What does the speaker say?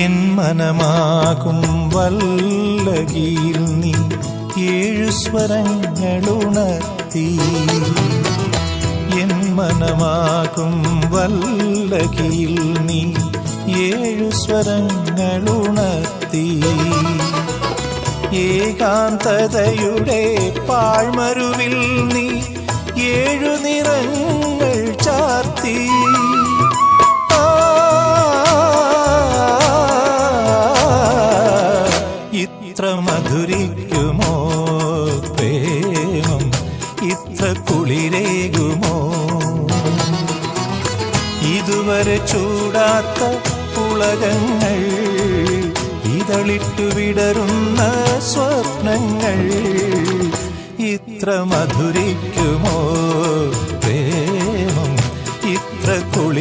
N മനമാകും വല്ലകിയിൽ നീ ഏഴു സ്വരങ്ങളുണർത്തി. N മനമാകും വല്ലകിയിൽ നീ ഏഴു സ്വരങ്ങളുണർത്തി. ഏകാന്തതയുടെ പാഴ്മരുവിൽ നീ ഏഴു നിറങ്ങൾ ഇത്ര മധുരിക്കുമോ പ്രേമം? ഇത്ര കുളിരേകുമോ? ഇതുവരെ ചൂടാത്ത പുളകങ്ങൾ ഇതളിട്ടു വിടരുന്ന സ്വപ്നങ്ങൾ ഇത്ര മധുരിക്കുമോ?